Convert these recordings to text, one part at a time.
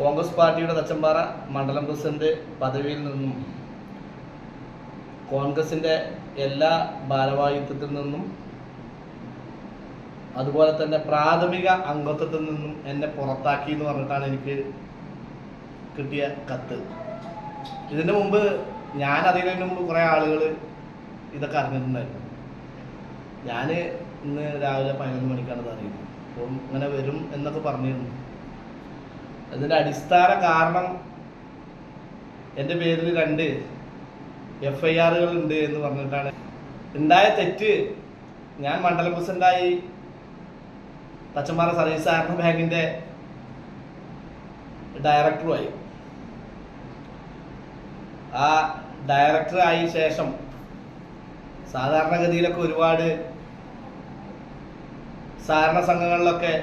കോൺഗ്രസ് പാർട്ടിയുടെ തച്ചമ്പാറ മണ്ഡലം പ്രസിഡന്റ് പദവിയിൽ നിന്നും കോൺഗ്രസിന്റെ എല്ലാ ഭാരവാഹിത്വത്തിൽ നിന്നും അതുപോലെ തന്നെ പ്രാഥമിക അംഗത്വത്തിൽ നിന്നും എന്നെ പുറത്താക്കി എന്ന് പറഞ്ഞിട്ടാണ് എനിക്ക് കിട്ടിയ കത്ത്. ഇതിന് മുമ്പ് ഞാൻ അതിനു മുമ്പ് കുറേ ആളുകൾ ഇതൊക്കെ അറിഞ്ഞിട്ടുണ്ടായിരുന്നു. ഞാൻ ഇന്ന് രാവിലെ പതിനൊന്ന് മണിക്കാണ് ഇത് അറിയുന്നത്. അപ്പം ഇങ്ങനെ വരും എന്നൊക്കെ പറഞ്ഞിരുന്നു. അതിന്റെ അടിസ്ഥാന കാരണം എന്റെ പേരിൽ രണ്ട് എഫ് ഐ ആറുകൾ ഉണ്ട് എന്ന് പറഞ്ഞിട്ടാണ്. ഉണ്ടായ തെറ്റ് ഞാൻ മണ്ഡലം പ്രസിഡന്റായി തച്ചമ്പാറ സർവീസ് സഹകരണ ബാങ്കിന്റെ ഡയറക്ടറുമായി. ആ ഡയറക്ടർ ആയി ശേഷം സാധാരണഗതിയിലൊക്കെ ഒരുപാട് സഹകരണ സംഘങ്ങളിലൊക്കെ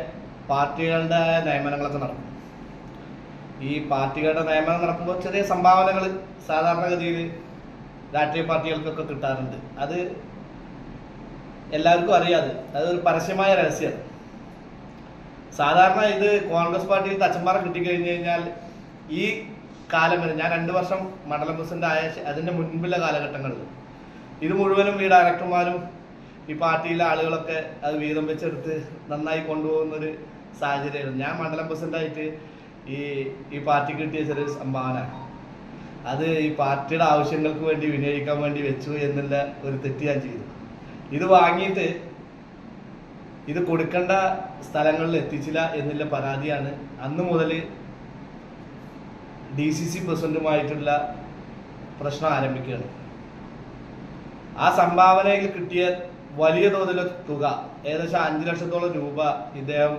പാർട്ടികളുടെ നിയമനങ്ങളൊക്കെ നടക്കും. ഈ പാർട്ടികളുടെ നിയമനം നടക്കുമ്പോൾ ചെറിയ സംഭാവനകൾ സാധാരണഗതിയിൽ രാഷ്ട്രീയ പാർട്ടികൾക്കൊക്കെ കിട്ടാറുണ്ട്. അത് എല്ലാവർക്കും അറിയാതെ. അതൊരു പരസ്യമായ രഹസ്യമാണ് സാധാരണ ഇത് കോൺഗ്രസ് പാർട്ടിയിൽ തച്ചമ്പാറ കിട്ടിക്കഴിഞ്ഞു കഴിഞ്ഞാൽ ഈ കാലം വരെ ഞാൻ രണ്ട് വർഷം മണ്ഡലം പ്രസിഡന്റ് ആയ അതിന്റെ മുൻപുള്ള കാലഘട്ടങ്ങളിൽ ഇത് മുഴുവനും ഈ ഡയറക്ടർമാരും ഈ പാർട്ടിയിലെ ആളുകളൊക്കെ അത് വീതം വെച്ചെടുത്ത് നന്നായി കൊണ്ടുപോകുന്നൊരു സാഹചര്യമായിരുന്നു. ഞാൻ മണ്ഡലം പ്രസിഡന്റായിട്ട് ഈ ഈ പാർട്ടിക്ക് കിട്ടിയ ചെറിയ സംഭാവന. അത് ഈ പാർട്ടിയുടെ ആവശ്യങ്ങൾക്ക് വേണ്ടി വിനിയോഗിക്കാൻ വേണ്ടി വെച്ചു എന്നുള്ള ഒരു തെറ്റ് ഞാൻ ചെയ്തു. ഇത് വാങ്ങിയിട്ട് ഇത് കൊടുക്കേണ്ട സ്ഥലങ്ങളിൽ എത്തിച്ചില്ല എന്നുള്ള പരാതിയാണ് അന്ന് മുതൽ ഡി സി സി പ്രസിഡന്റുമായിട്ടുള്ള പ്രശ്നം ആരംഭിക്കുകയാണ്. ആ സംഭാവനയിൽ കിട്ടിയ വലിയ തോതിലുള്ള തുക ഏകദേശം അഞ്ച് ലക്ഷത്തോളം രൂപ ഇദ്ദേഹം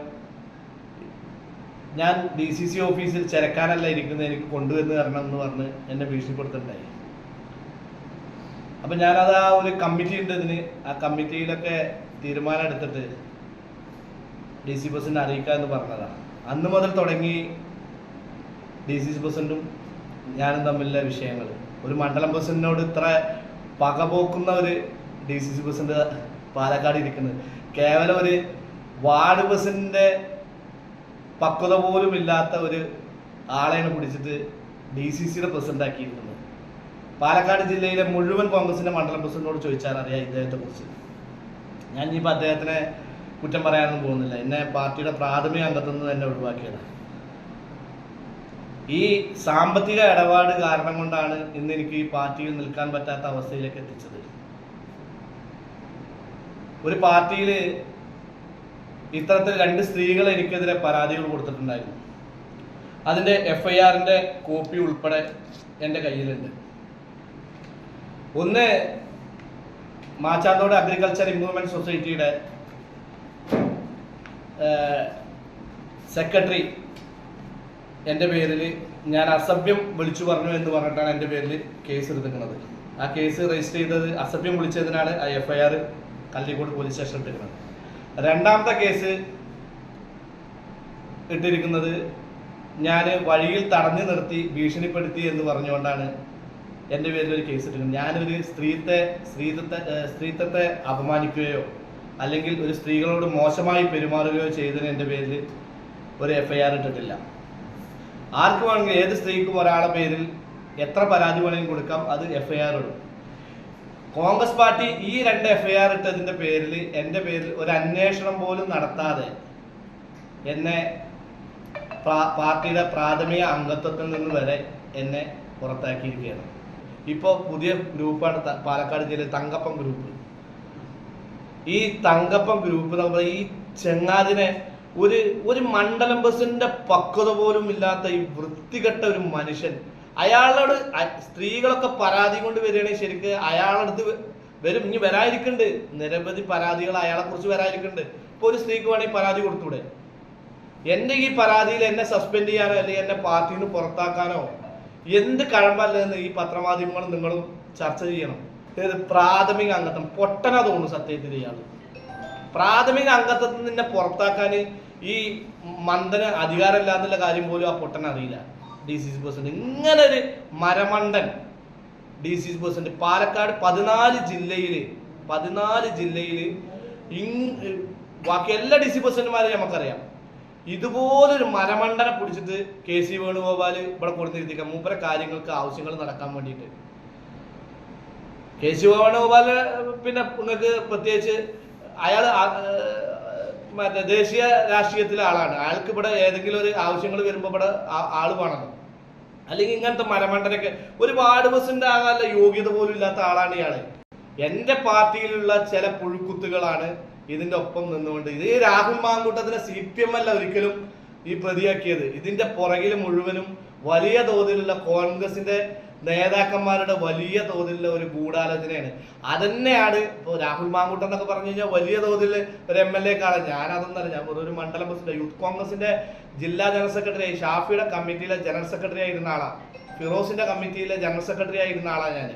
ഞാൻ ഡി സി സി ഓഫീസിൽ ചിരക്കാനല്ല ഇരിക്കുന്നത് എനിക്ക് കൊണ്ടുവന്ന് തരണം എന്ന് പറഞ്ഞ് എന്നെ ഭീഷണിപ്പെടുത്തുണ്ടായി. അപ്പൊ ഞാനത് ആ ഒരു കമ്മിറ്റി ഉണ്ട് ഇതിന്. ആ കമ്മിറ്റിയിലൊക്കെ തീരുമാനം എടുത്തിട്ട് ഡി സി പ്രസിഡന്റ് അറിയിക്കാമെന്ന് പറഞ്ഞതാണ് അന്ന് മുതൽ തുടങ്ങി ഡി സി സി പ്രസിഡന്റും ഞാനും തമ്മിലുള്ള വിഷയങ്ങൾ ഒരു മണ്ഡലം പ്രസിഡന്റിനോട് ഇത്ര പക പോക്കുന്ന ഒരു D C C president Palakkad ഇരിക്കുന്നത്. കേവലം ഒരു വാർഡ് പ്രസിഡന്റിന്റെ പക്വത പോലും ഇല്ലാത്ത ഒരു ആളെയാണ് പിടിച്ചിട്ട് ഡി സി സിയുടെ പ്രസിഡന്റ് ആക്കിയിരുന്നത് പാലക്കാട് ജില്ലയിലെ മുഴുവൻ കോൺഗ്രസിന്റെ മണ്ഡലം പ്രസിഡന്റിനോട് ചോദിച്ചാൽ അറിയാം ഇദ്ദേഹത്തെ കുറിച്ച്. ഞാൻ ഇനിയിപ്പോൾ അദ്ദേഹത്തിനെ കുറ്റം പറയാനൊന്നും പോകുന്നില്ല. എന്നെ പാർട്ടിയുടെ പ്രാഥമിക അംഗത്വം നിന്ന് തന്നെ ഒഴിവാക്കിയതാണ്. ഈ സാമ്പത്തിക ഇടപാട് കാരണം കൊണ്ടാണ് ഇന്ന് എനിക്ക് ഈ പാർട്ടിയിൽ നിൽക്കാൻ പറ്റാത്ത അവസ്ഥയിലേക്ക് എത്തിച്ചത്. ഒരു പാർട്ടിയിൽ ഇത്തരത്തിൽ രണ്ട് സ്ത്രീകൾ എനിക്കെതിരെ പരാതികൾ കൊടുത്തിട്ടുണ്ടായിരുന്നു. അതിന്റെ എഫ് ഐ ആറിന്റെ കോപ്പി ഉൾപ്പെടെ എന്റെ കയ്യിലുണ്ട്. ഒന്ന് Machanthode agriculture improvement society secretary എന്റെ പേരിൽ ഞാൻ അസഭ്യം വിളിച്ചു പറഞ്ഞു എന്ന് പറഞ്ഞിട്ടാണ് എന്റെ പേരിൽ കേസ് എടുത്തിരിക്കുന്നത് ആ കേസ് രജിസ്റ്റർ ചെയ്തത് അസഭ്യം വിളിച്ചതിനാണ് ആ F I R Kallikode police station ഇട്ടിരിക്കുന്നത്. രണ്ടാമത്തെ കേസ് ഇട്ടിരിക്കുന്നത് ഞാൻ വഴിയിൽ തടഞ്ഞു നിർത്തി ഭീഷണിപ്പെടുത്തി എന്ന് പറഞ്ഞുകൊണ്ടാണ് എന്റെ പേരിൽ ഒരു കേസ് ഇട്ടിരിക്കുന്നത്. ഞാനൊരു സ്ത്രീത്തെ സ്ത്രീത്വത്തെ സ്ത്രീത്വത്തെ അപമാനിക്കുകയോ അല്ലെങ്കിൽ ഒരു സ്ത്രീകളോട് മോശമായി പെരുമാറുകയോ ചെയ്തതിന് എന്റെ പേരിൽ ഒരു എഫ് ഐ ആർ ഇട്ടിട്ടില്ല. ആർക്ക് വേണമെങ്കിൽ ഏത് സ്ത്രീക്കും ഒരാളുടെ പേരിൽ എത്ര പരാതി വേണമെങ്കിലും കൊടുക്കാം അത് എഫ് ഐ ആർ ഇടും. കോൺഗ്രസ് പാർട്ടി ഈ രണ്ട് എഫ് ഐ ആർ ഇട്ടതിന്റെ പേരിൽ എന്റെ പേരിൽ ഒരു അന്വേഷണം പോലും നടത്താതെ എന്നെ പാർട്ടിയുടെ പ്രാഥമിക അംഗത്വത്തിൽ നിന്ന് വരെ എന്നെ പുറത്താക്കിയിരിക്കുകയാണ്. ഇപ്പോൾ പുതിയ ഗ്രൂപ്പാണ് പാലക്കാട് ജില്ലയിൽ തങ്കപ്പം ഗ്രൂപ്പ്. ഈ തങ്കപ്പം ഗ്രൂപ്പ് എന്ന് പറയുന്നത് ഈ ചെങ്ങാതിനെ ഒരു ഒരു മണ്ഡലം ബസിന്റെ പക്വത പോലും ഇല്ലാത്ത ഈ വൃത്തികെട്ട ഒരു മനുഷ്യൻ അയാളോട് സ്ത്രീകളൊക്കെ പരാതി കൊണ്ട് വരികയാണെങ്കിൽ ശരിക്ക്. അയാളടുത്ത് വരും. ഇനി വരാതിരിക്കുന്നുണ്ട് നിരവധി പരാതികൾ അയാളെ കുറിച്ച് വരാതിരിക്കുന്നുണ്ട് ഇപ്പൊ ഒരു സ്ത്രീക്ക് വേണമെങ്കിൽ പരാതി കൊടുത്തൂടെ? എന്റെ ഈ പരാതിയിൽ എന്നെ സസ്പെൻഡ് ചെയ്യാനോ അല്ലെങ്കിൽ എന്നെ പാർട്ടിയിൽ നിന്ന് പുറത്താക്കാനോ എന്ത് കഴമ്പല്ലെന്ന് ഈ പത്രമാധ്യമങ്ങളും നിങ്ങളും ചർച്ച ചെയ്യണം. അതായത് പ്രാഥമിക അംഗത്വം. പൊട്ടനാ തോന്നുന്നു സത്യത്തിൽ ഇയാൾ പ്രാഥമിക അംഗത്വത്തിൽ നിന്നെ പുറത്താക്കാൻ ഈ മന്ദന് അധികാരമില്ല എന്നുള്ള കാര്യം പോലും ആ പൊട്ടൻ അറിയില്ല. ഡി സി സി പ്രസിഡന്റ് ഇങ്ങനെ ഒരു മരമണ്ടൻ. ഡിസീസ് പ്രസിഡന്റ് പാലക്കാട് പതിനാല് ജില്ലയിൽ പതിനാല് ജില്ലയിൽ ഇങ് ബാക്കി എല്ലാ ഡിസി സി പ്രസിഡന്റുമാരെയും നമുക്കറിയാം. ഇതുപോലൊരു മരമണ്ടനെ പിടിച്ചിട്ട് കെ സി വേണുഗോപാൽ ഇവിടെ കൊടുത്തിരുത്തിക്കാം മൂപ്പര കാര്യങ്ങൾക്ക് ആവശ്യങ്ങൾ നടക്കാൻ വേണ്ടിയിട്ട്. കെ സി വേണുഗോപാൽ പിന്നെ നിങ്ങൾക്ക് പ്രത്യേകിച്ച് അയാൾ മറ്റേ ദേശീയ രാഷ്ട്രീയത്തിലെ ആളാണ്. അയാൾക്ക് ഇവിടെ ഏതെങ്കിലും ഒരു ആവശ്യങ്ങൾ വരുമ്പോൾ ഇവിടെ ആൾ വേണം. അല്ലെങ്കിൽ ഇങ്ങനത്തെ മരമണ്ടനൊക്കെ ഒരു വാർഡ് ബസിന്റെ ആകാനുള്ള യോഗ്യത പോലും ഇല്ലാത്ത ആളാണ് ഇയാൾ. എന്റെ പാർട്ടിയിലുള്ള ചില പുഴുക്കുത്തുകളാണ് ഇതിന്റെ ഒപ്പം നിന്നുകൊണ്ട്. ഇത് ഈ രാഹുൽ മാങ്കൂട്ടത്തിനെ സി പി എം അല്ല ഒരിക്കലും ഈ പ്രതിയാക്കിയത്. ഇതിന്റെ പുറകിൽ മുഴുവനും വലിയ തോതിലുള്ള കോൺഗ്രസിന്റെ നേതാക്കന്മാരുടെ വലിയ തോതിലുള്ള ഒരു ഗൂഢാലോചനയാണ്. അതന്നെയാണ് ഇപ്പോൾ രാഹുൽ മാങ്കൂട്ടം എന്നൊക്കെ പറഞ്ഞു കഴിഞ്ഞാൽ വലിയ തോതിൽ ഒരു എം എൽ എ കാണാൻ ഞാൻ അതൊന്നല്ല ഞാൻ ഒരു മണ്ഡലം പ്രസിഡന്റ് യൂത്ത് കോൺഗ്രസിന്റെ ജില്ലാ ജനറൽ സെക്രട്ടറി ഷാഫിയുടെ കമ്മിറ്റിയിലെ ജനറൽ സെക്രട്ടറി ആയിരുന്ന ആളാണ് ഫിറോസിന്റെ കമ്മിറ്റിയിലെ ജനറൽ സെക്രട്ടറി ആയിരുന്ന ആളാണ് ഞാൻ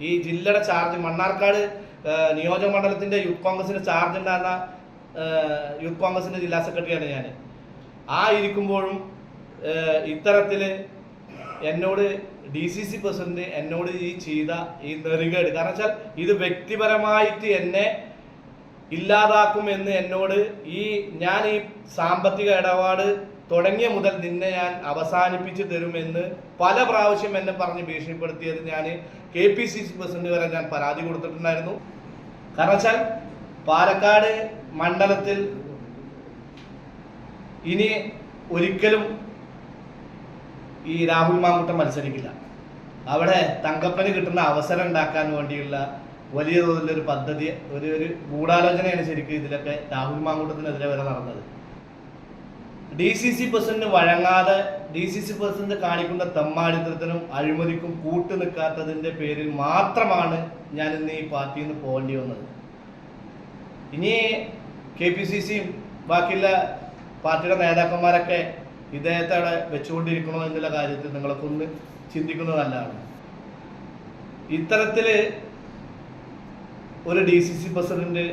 ഈ ജില്ലയുടെ ചാർജ് മണ്ണാർക്കാട് നിയോജക മണ്ഡലത്തിന്റെ യൂത്ത് കോൺഗ്രസിന്റെ ചാർജ് ഉണ്ടായിരുന്ന യൂത്ത് കോൺഗ്രസിന്റെ ജില്ലാ സെക്രട്ടറിയാണ് ഞാൻ ആ ഇരിക്കുമ്പോഴും ഇത്തരത്തിൽ എന്നോട് ഡി സി സി പ്രസിഡന്റ് എന്നോട് ഈ ചെയ്ത ഈ നെറുകേട്. കാരണം വെച്ചാൽ ഇത് വ്യക്തിപരമായിട്ട് എന്നെ ഇല്ലാതാക്കും എന്ന് എന്നോട് ഈ ഞാൻ ഈ സാമ്പത്തിക ഇടപാട് തുടങ്ങിയ മുതൽ നിന്നെ ഞാൻ അവസാനിപ്പിച്ചു തരുമെന്ന് പല പ്രാവശ്യം എന്നെ പറഞ്ഞ് ഭീഷണിപ്പെടുത്തിയത് ഞാൻ K P C C president വരെ ഞാൻ പരാതി കൊടുത്തിട്ടുണ്ടായിരുന്നു. കാരണം വെച്ചാൽ പാലക്കാട് മണ്ഡലത്തിൽ ഇനി ഒരിക്കലും ഈ രാഹുൽ മാങ്കുട്ടം മത്സരിക്കില്ല. അവിടെ തങ്കപ്പന് കിട്ടുന്ന അവസരം ഉണ്ടാക്കാൻ വേണ്ടിയുള്ള വലിയ തോതിലൊരു പദ്ധതി ഒരു ഒരു ഗൂഢാലോചനയാണ് ശരിക്കും ഇതിലൊക്കെ രാഹുൽ മാങ്കൂട്ടത്തിനെതിരെ വരെ നടന്നത്. ഡി സി സി പ്രസിഡന്റ് വഴങ്ങാതെ ഡി സി സി പ്രസിഡന്റ് കാണിക്കുന്ന തെമ്മാടിത്തരത്തിനും അഴിമതിക്കും കൂട്ടു നിൽക്കാത്തതിന്റെ പേരിൽ മാത്രമാണ് ഞാൻ ഇന്ന് ഈ പാർട്ടിയിൽ നിന്ന് പോകേണ്ടി വന്നത്. ഇനി കെ പി സി സിയും ബാക്കിയുള്ള പാർട്ടിയുടെ നേതാക്കന്മാരൊക്കെ ഇദ്ദേഹത്തെ അവിടെ വെച്ചുകൊണ്ടിരിക്കണോ എന്നുള്ള കാര്യത്തിൽ നിങ്ങളൊക്കെ ഒന്ന് ചിന്തിക്കുന്നത് നല്ലതാണ് ഒരു ഡി സി സി പ്രസിഡന്റ്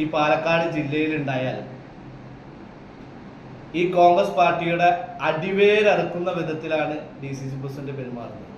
ഈ പാലക്കാട് ജില്ലയിൽ ഉണ്ടായാൽ ഈ കോൺഗ്രസ് പാർട്ടിയുടെ അടിവേരറുക്കുന്ന വിധത്തിലാണ് ഡി സി സി പ്രസിഡന്റ് പെരുമാറുന്നത്.